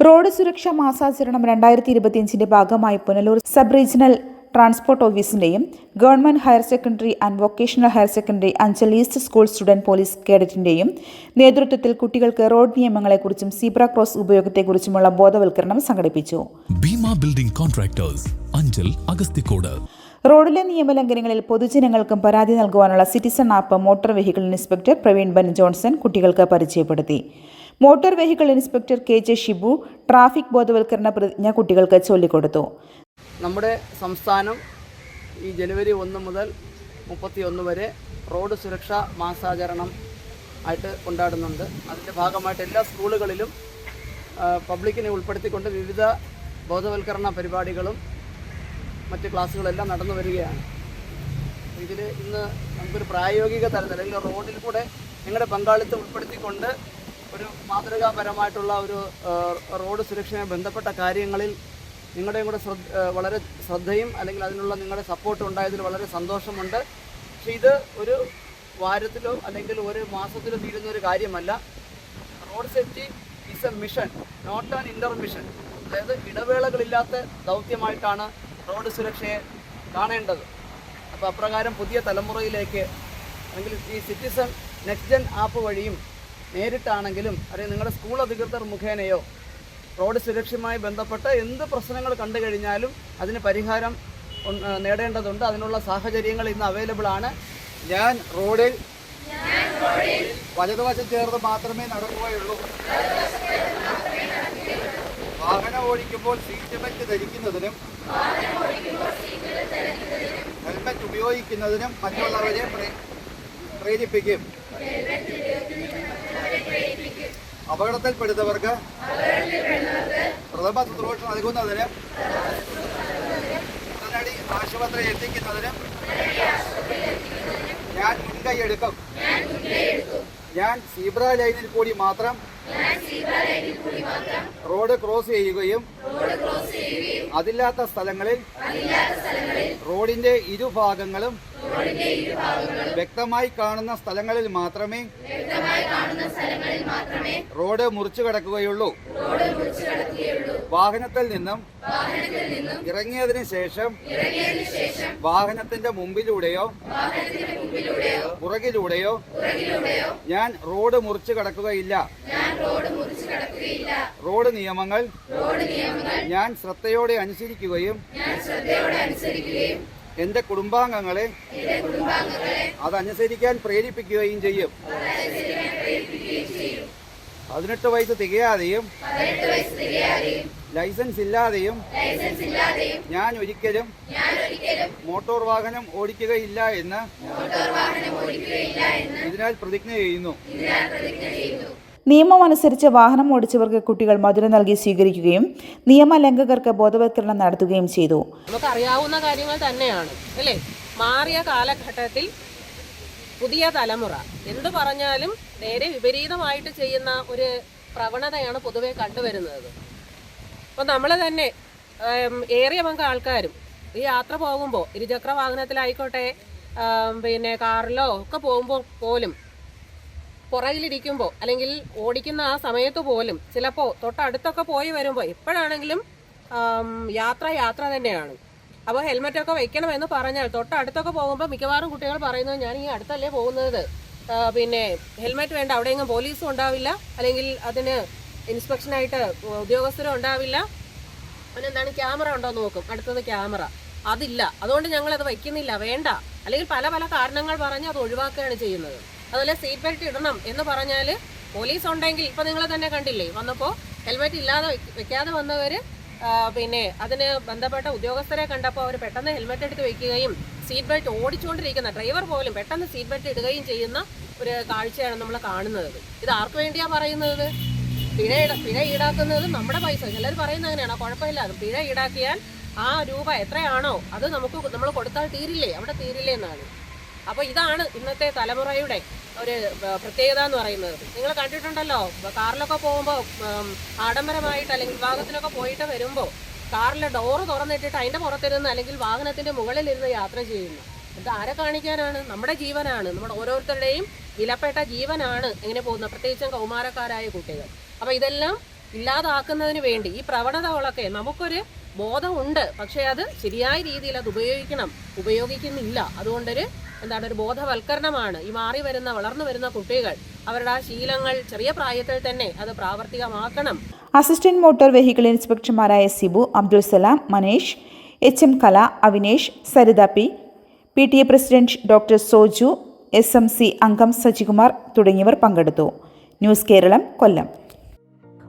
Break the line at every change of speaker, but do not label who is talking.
Road സുരക്ഷാ മാസാചരണം രണ്ടായിരത്തി ഇരുപത്തിയഞ്ചിന്റെ ഭാഗമായി Punalur sub regional transport ഓഫീസിന്റെയും government higher secondary and vocational higher secondary Anchal east school student police കേഡറ്റിന്റെയും നേതൃത്വത്തിൽ കുട്ടികൾക്ക് റോഡ് നിയമങ്ങളെക്കുറിച്ചും സീബ്ര ക്രോസ് ഉപയോഗത്തെക്കുറിച്ചുമുള്ള ബോധവൽക്കരണം സംഘടിപ്പിച്ചു.
Bhima building contractors Anchal Agasthikode.
റോഡിലെ നിയമലംഘനങ്ങളിൽ പൊതുജനങ്ങൾക്കും പരാതി നൽകുവാനുള്ള citizen app motor vehicle inspector Praveen Ben Johnson കുട്ടികൾക്ക് പരിചയപ്പെടുത്തി. Motor vehicle inspector K J Shibu traffic ബോധവൽക്കരണ പ്രതിജ്ഞ കുട്ടികൾക്ക് ചൊല്ലിക്കൊടുത്തു.
നമ്മുടെ സംസ്ഥാനം ഈ ജനുവരി ഒന്ന് മുതൽ മുപ്പത്തി ഒന്ന് വരെ റോഡ് സുരക്ഷാ മാസാചരണം ആയിട്ട് കൊണ്ടാടുന്നുണ്ട്. അതിന്റെ ഭാഗമായിട്ട് എല്ലാ സ്കൂളുകളിലും പബ്ലിക്കിനെ ഉൾപ്പെടുത്തിക്കൊണ്ട് വിവിധ ബോധവൽക്കരണ പരിപാടികളും മറ്റ് ക്ലാസ്സുകളെല്ലാം നടന്നു വരികയാണ്. ഇതിൽ ഇന്ന് നമുക്കൊരു പ്രായോഗിക തലത്തിൽ അല്ലെങ്കിൽ റോഡിൽ കൂടെ നിങ്ങളുടെ പങ്കാളിത്തം ഉൾപ്പെടുത്തിക്കൊണ്ട് ഒരു മാതൃകാപരമായിട്ടുള്ള ഒരു റോഡ് സുരക്ഷയുമായി ബന്ധപ്പെട്ട കാര്യങ്ങളിൽ നിങ്ങളുടെയും കൂടെ ശ്രദ്ധ വളരെ ശ്രദ്ധയും അല്ലെങ്കിൽ അതിനുള്ള നിങ്ങളുടെ സപ്പോർട്ടും ഉണ്ടായതിൽ വളരെ സന്തോഷമുണ്ട്. പക്ഷേ ഇത് ഒരു വാരത്തിലോ അല്ലെങ്കിൽ ഒരു മാസത്തിലോ തീരുന്ന ഒരു കാര്യമല്ല. Road safety is a mission not an intermission അതായത് ഇടവേളകളില്ലാത്ത ദൗത്യമായിട്ടാണ് റോഡ് സുരക്ഷയെ കാണേണ്ടത്. അപ്പോൾ അപ്രകാരം പുതിയ തലമുറയിലേക്ക് അല്ലെങ്കിൽ ഈ സിറ്റിസൺ നെക്സ്റ്റ് ജെൻ ആപ്പ് വഴിയും നേരിട്ടാണെങ്കിലും അല്ലെങ്കിൽ നിങ്ങളുടെ സ്കൂൾ അധികൃതർ മുഖേനയോ റോഡ് സുരക്ഷയുമായി ബന്ധപ്പെട്ട് എന്ത് പ്രശ്നങ്ങൾ കണ്ടു കഴിഞ്ഞാലും അതിന് പരിഹാരം നേടേണ്ടതുണ്ട്. അതിനുള്ള സാഹചര്യങ്ങൾ ഇന്ന് അവൈലബിൾ ആണ്.
ഞാൻ റോഡിൽ വലതുവശം ചേർന്ന് മാത്രമേ നടക്കുകയുള്ളൂ. വാഹനം ഓടിക്കുമ്പോൾ സീറ്റ് ബെൽറ്റ് ധരിക്കുന്നതിനും ഹെൽമെറ്റ് ഉപയോഗിക്കുന്നതിനും മറ്റുള്ളവരെ പ്രേ- പ്രേരിപ്പിക്കും. അപകടത്തിൽപ്പെടുന്നവർക്ക് പ്രഥമ ശുശ്രൂഷ നൽകുന്നതിന് ഉടനടി ആശുപത്രി എത്തിക്കുന്നതിന് ഞാൻ മുൻകൈ എടുക്കും ഞാൻ സീബ്ര ലൈനിൽ കൂടി മാത്രം റോഡ് ക്രോസ് ചെയ്യുകയും അതില്ലാത്ത സ്ഥലങ്ങളിൽ റോഡിന്റെ ഇരുഭാഗങ്ങളും വ്യക്തമായി കാണുന്ന സ്ഥലങ്ങളിൽ മാത്രമേ റോഡ് മുറിച്ചു കിടക്കുകയുള്ളൂ. വാഹനത്തിൽ നിന്നും ഇറങ്ങിയതിനു ശേഷം വാഹനത്തിന്റെ മുമ്പിലൂടെയോ പുറകിലൂടെയോ ഞാൻ റോഡ് മുറിച്ചു കടക്കുകയില്ല. റോഡ് നിയമങ്ങൾ ഞാൻ ശ്രദ്ധയോടെ അനുസരിക്കുകയും എന്റെ കുടുംബാംഗങ്ങളെ അതനുസരിക്കാൻ പ്രേരിപ്പിക്കുകയും ചെയ്യും. പതിനെട്ട് വയസ്സ് തികയാതെയും ലൈസൻസ് ഇല്ലാതെയും ഞാൻ ഒരിക്കലും മോട്ടോർ വാഹനം ഓടിക്കുകയില്ല എന്ന് ഇതിനാൽ പ്രതിജ്ഞ ചെയ്യുന്നു.
നിയമമനുസരിച്ച് വാഹനം ഓടിച്ചവർക്ക് കുട്ടികൾ മധുരം നൽകി സ്വീകരിക്കുകയും നിയമലംഘകർക്ക് ബോധവൽക്കരണം നടത്തുകയും ചെയ്തു.
നമുക്ക് അറിയാവുന്ന കാര്യങ്ങൾ തന്നെയാണ് അല്ലേ? മാറിയ കാലഘട്ടത്തിൽ പുതിയ തലമുറ എന്ത് പറഞ്ഞാലും നേരെ വിപരീതമായിട്ട് ചെയ്യുന്ന ഒരു പ്രവണതയാണ് പൊതുവെ കണ്ടുവരുന്നത്. അപ്പോൾ നമ്മൾ തന്നെ ഏറിയ പങ്ക് ആൾക്കാരും ഈ യാത്ര പോകുമ്പോൾ ഇരുചക്ര വാഹനത്തിലായിക്കോട്ടെ പിന്നെ കാറിലോ ഒക്കെ പോകുമ്പോൾ പോലും പുറകിലിരിക്കുമ്പോൾ അല്ലെങ്കിൽ ഓടിക്കുന്ന ആ സമയത്ത് പോലും ചിലപ്പോൾ തൊട്ടടുത്തൊക്കെ പോയി വരുമ്പോൾ എപ്പോഴാണെങ്കിലും യാത്ര യാത്ര തന്നെയാണ്. അപ്പോൾ ഹെൽമെറ്റൊക്കെ ഒക്കെ വെക്കണം എന്ന് പറഞ്ഞാൽ തൊട്ടടുത്തൊക്കെ പോകുമ്പോൾ മിക്കവാറും കുട്ടികൾ പറയുന്നത് ഞാൻ ഈ അടുത്തല്ലേ പോകുന്നത്. പിന്നെ ഹെൽമെറ്റ് വേണ്ട അവിടെയെങ്കിലും പോലീസും ഉണ്ടാവില്ല. അല്ലെങ്കിൽ അതിന് ഇൻസ്പെക്ഷനായിട്ട് ഉദ്യോഗസ്ഥരും ഉണ്ടാവില്ല. പിന്നെ എന്താണ് ക്യാമറ ഉണ്ടോ എന്ന് നോക്കും. അടുത്തത് ക്യാമറ. അതില്ല. അതുകൊണ്ട് ഞങ്ങൾ അത് വയ്ക്കുന്നില്ല വേണ്ട. അല്ലെങ്കിൽ പല പല കാരണങ്ങൾ പറഞ്ഞ് അത് ഒഴിവാക്കുകയാണ് ചെയ്യുന്നത്. അതുപോലെ സീറ്റ് ബെൽറ്റ് ഇടണം എന്ന് പറഞ്ഞാൽ പോലീസ് ഉണ്ടെങ്കിൽ ഇപ്പം നിങ്ങൾ തന്നെ കണ്ടില്ലേ? വന്നപ്പോൾ ഹെൽമെറ്റ് ഇല്ലാതെ വെക്കാതെ വന്നവർ പിന്നെ അതിന് ബന്ധപ്പെട്ട ഉദ്യോഗസ്ഥരെ കണ്ടപ്പോൾ അവർ പെട്ടെന്ന് ഹെൽമെറ്റ് എടുത്ത് വയ്ക്കുകയും സീറ്റ് ബെൽറ്റ് ഓടിച്ചുകൊണ്ടിരിക്കുന്ന ഡ്രൈവർ പോലും പെട്ടെന്ന് സീറ്റ് ബെൽറ്റ് ഇടുകയും ചെയ്യുന്ന ഒരു കാഴ്ചയാണ് നമ്മൾ കാണുന്നത്. ഇത് ആർക്ക് വേണ്ടിയാണ് പറയുന്നത്? പിഴ പിഴ ഈടാക്കുന്നത് നമ്മുടെ പൈസ. ചിലർ പറയുന്നത് അങ്ങനെയാണ്. കുഴപ്പമില്ല. പിഴ ഈടാക്കിയാൽ ആ രൂപ എത്രയാണോ അത് നമുക്ക് നമ്മൾ കൊടുത്താൽ തീരില്ലേ? അവിടെ തീരില്ലേ എന്നാണ്. അപ്പൊ ഇതാണ് ഇന്നത്തെ തലമുറയുടെ ഒരു പ്രത്യേകത എന്ന് പറയുന്നത്. നിങ്ങൾ കണ്ടിട്ടുണ്ടല്ലോ കാറിലൊക്കെ പോകുമ്പോൾ ആഡംബരമായിട്ട് അല്ലെങ്കിൽ വിഭാഗത്തിനൊക്കെ പോയിട്ട് വരുമ്പോൾ കാറിലെ ഡോറ് തുറന്നിട്ടിട്ട് അതിന്റെ പുറത്തിരുന്ന് അല്ലെങ്കിൽ വാഹനത്തിന്റെ മുകളിലിരുന്ന് യാത്ര ചെയ്യുന്നു. ഇത് ആരെ കാണിക്കാനാണ്? നമ്മുടെ ജീവനാണ്. നമ്മുടെ ഓരോരുത്തരുടെയും വിലപ്പെട്ട ജീവനാണ് എങ്ങനെ പോകുന്നത്. പ്രത്യേകിച്ചും കൗമാരക്കാരായ കുട്ടികൾ. അപ്പോൾ ഇതെല്ലാം ഇല്ലാതാക്കുന്നതിന് വേണ്ടി ഈ പ്രവണതകളൊക്കെ നമുക്കൊരു ബോധമുണ്ട്. പക്ഷേ അത് ശരിയായ രീതിയിൽ അത് ഉപയോഗിക്കണം. ഉപയോഗിക്കുന്നില്ല. അതുകൊണ്ടൊരു എന്താണ് ഒരു ബോധവൽക്കരണമാണ്. ഈ മാറി വരുന്ന വളർന്നു വരുന്ന കുട്ടികൾ അവരുടെ ആ ശീലങ്ങൾ ചെറിയ പ്രായത്തിൽ തന്നെ അത് പ്രാവർത്തികമാക്കണം.
Assistant motor vehicle ഇൻസ്പെക്ടർമാരായ Sibu Abdul Salam Manesh H M Kala Avinesh Saritha P P T A president doctor Soju S M C അംഗം സജികുമാർ തുടങ്ങിയവർ പങ്കെടുത്തു. ന്യൂസ് കേരളം കൊല്ലം.